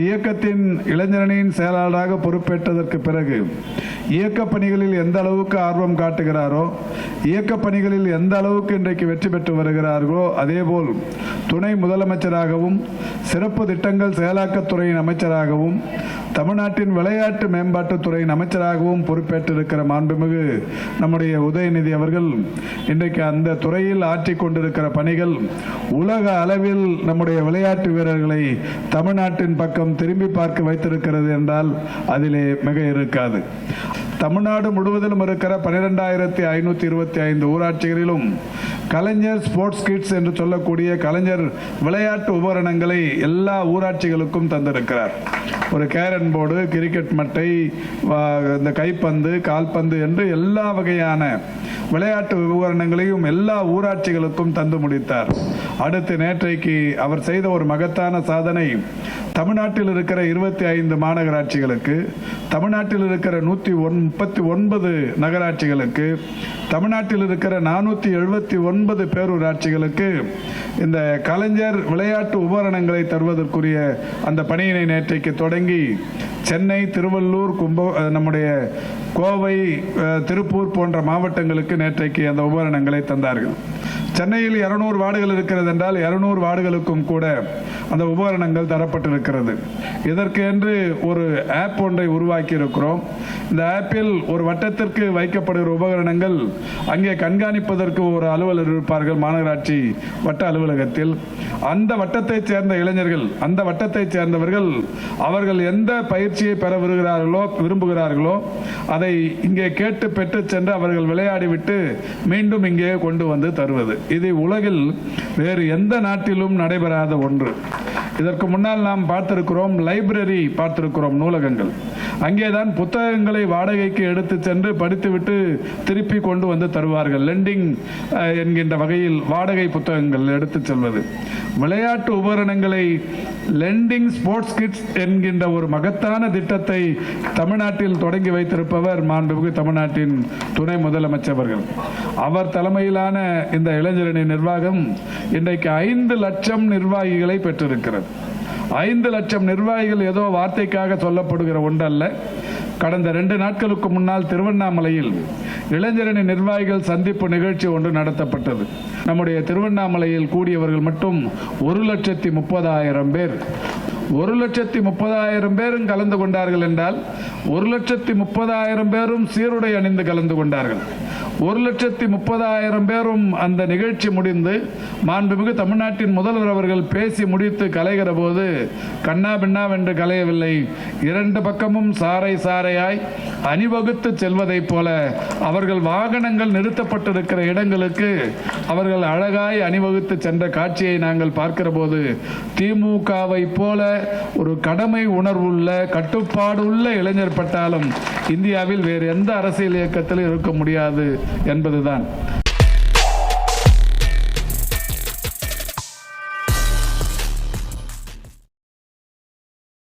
இயக்கத்தின் இளைஞரணியின் செயலாளராக பொறுப்பேற்றதற்கு பிறகு இயக்க பணிகளில் எந்த அளவுக்கு ஆர்வம் காட்டுகிறாரோ இயக்க பணிகளில் எந்த அளவுக்கு இன்றைக்கு வெற்றி பெற்று வருகிறார்களோ அதேபோல் துணை முதலமைச்சராகவும் சிறப்பு திட்டங்கள் செயலாக்கத்துறையின் அமைச்சராகவும் தமிழ்நாட்டின் விளையாட்டு மேம்பாட்டுத்துறையின் அமைச்சராகவும் பொறுப்பேற்றிருக்கிற மாண்புமிகு நம்முடைய உதயநிதி அவர்கள் இன்றைக்கு அந்த துறையில் ஆற்றிக் கொண்டிருக்கிற பணிகள் உலக அளவில் நம்முடைய விளையாட்டு வீரர்களை தமிழ்நாட்டின் பக்கம் திரும்பி பார்க்க வைத்திருக்கிறது என்றால் அதிலே மிக இருக்காது. தமிழ்நாடு முழுவதிலும் இருக்கிற பன்னிரெண்டாயிரத்தி ஐநூற்றி இருபத்தி ஐந்து ஊராட்சிகளிலும் கலைஞர் ஸ்போர்ட்ஸ் கிட்ஸ் என்று சொல்லக்கூடிய கலைஞர் விளையாட்டு உபகரணங்களை எல்லா ஊராட்சிகளுக்கும் தந்திருக்கிறார். ஒரு கேரன் போர்டு கிரிக்கெட் மட்டை இந்த கைப்பந்து கால்பந்து என்று எல்லா வகையான விளையாட்டு உபகரணங்களையும் எல்லா ஊராட்சிகளுக்கும் தந்து முடித்தார். அடுத்து நேற்றைக்கு அவர் செய்த ஒரு மகத்தான சாதனை தமிழ்நாட்டில் இருக்கிற இருபத்தி ஐந்து மாநகராட்சிகளுக்கு தமிழ்நாட்டில் இருக்கிற நூற்றி ஒன் முப்பத்தி ஒன்பது நகராட்சிகளுக்கு தமிழ்நாட்டில் இருக்கிற நானூற்றி எழுபத்தி ஒன்பது பேரூராட்சிகளுக்கு இந்த கலைஞர் விளையாட்டு உபகரணங்களை தருவதற்குரிய அந்த பணியினை நேற்றைக்கு தொடங்கி சென்னை திருவள்ளூர் கும்ப நம்முடைய கோவை திருப்பூர் போன்ற மாவட்டங்களுக்கு நேற்றைக்கு அந்த உபகரணங்களை தந்தார்கள். சென்னையில் இருநூறு வார்டுகள் இருக்கிறது என்றால் இருநூறு வார்டுகளுக்கும் கூட அந்த உபகரணங்கள் தரப்பட்டிருக்கிறது. இருக்கிறது. என்று ஒரு ஆப் ஒன்றை உருவாக்கி இருக்கிறோம் இந்த ஆப்பில் ஒரு வட்டத்திற்கு வைக்கப்படுகிற உபகரணங்கள் அங்கே கண்காணிப்பதற்கு ஒரு அலுவலர் இருப்பார்கள் மாநகராட்சி வட்ட அலுவலகத்தில். அந்த வட்டத்தைச் சேர்ந்த இளைஞர்கள் அந்த வட்டத்தைச் சேர்ந்தவர்கள் அவர்கள் எந்த பயிற்சியை பெற விரும்புகிறார்களோ விரும்புகிறார்களோ அதை இங்கே கேட்டு பெற்று சென்று அவர்கள் விளையாடிவிட்டு மீண்டும் இங்கே கொண்டு வந்து தருவது. இது உலகில் வேறு எந்த நாட்டிலும் நடைபெறாத ஒன்று. இதற்கு முன்னால் நாம் பார்த்திருக்கிறோம் லைப்ரரி பார்த்திருக்கிறோம் நூலகங்கள். அங்கேதான் புத்தகங்களை வாடகைக்கு எடுத்து சென்று படித்துவிட்டு திருப்பி கொண்டு வந்து தருவார்கள். லெண்டிங் என்கின்ற வகையில் வாடகை புத்தகங்கள் எடுத்து செல்வது. விளையாட்டு உபகரணங்களை லெண்டிங் ஸ்போர்ட்ஸ் கிட்ஸ் என்கின்ற ஒரு மகத்தான திட்டத்தை தமிழ்நாட்டில் தொடங்கி வைத்திருப்பவர் மாண்புமிகு தமிழ்நாட்டின் துணை முதலமைச்சர்கள். அவர் தலைமையிலான இந்த இளைஞரணி நிர்வாகம் இன்றைக்கு ஐந்து லட்சம் நிர்வாகிகளை பெற்றிருக்கிறது. ஐந்து லட்சம் நிர்வாகிகள் ஏதோ வார்த்தைக்காக சொல்லப்படுகிற ஒன்றல்ல. கடந்த ரெண்டு நாட்களுக்கு முன்னால் திருவண்ணாமலையில் இளைஞரணி நிர்வாகிகள் சந்திப்பு நிகழ்ச்சி ஒன்று நடத்தப்பட்டது. நம்முடைய திருவண்ணாமலையில் கூடியவர்கள் மட்டும் ஒரு லட்சத்தி முப்பதாயிரம் பேர். ஒரு லட்சத்தி முப்பதாயிரம் பேரும் கலந்து கொண்டார்கள் என்றால் ஒரு லட்சத்தி முப்பதாயிரம் பேரும் சீருடை அணிந்து கலந்து கொண்டார்கள். ஒரு லட்சத்தி முப்பதாயிரம் பேரும் அந்த நிகழ்ச்சி முடிந்து மாண்புமிகு தமிழ்நாட்டின் முதல்வர் அவர்கள் பேசி முடித்து கலைகிற போது கண்ணா பின்னாவென்று கலையவில்லை. இரண்டு பக்கமும் சாறை சாறையாய் அணிவகுத்து செல்வதைப் போல அவர்கள் வாகனங்கள் நிறுத்தப்பட்டிருக்கிற இடங்களுக்கு அவர்கள் அழகாய் அணிவகுத்து சென்ற காட்சியை நாங்கள் பார்க்கிற போது திமுகவை போல ஒரு கடமை உணர்வுள்ள கட்டுப்பாடு உள்ள இளைஞர் பட்டாலும் இந்தியாவில் வேறு எந்த அரசியல் இயக்கத்திலும் இருக்க முடியாது என்பதுதான்.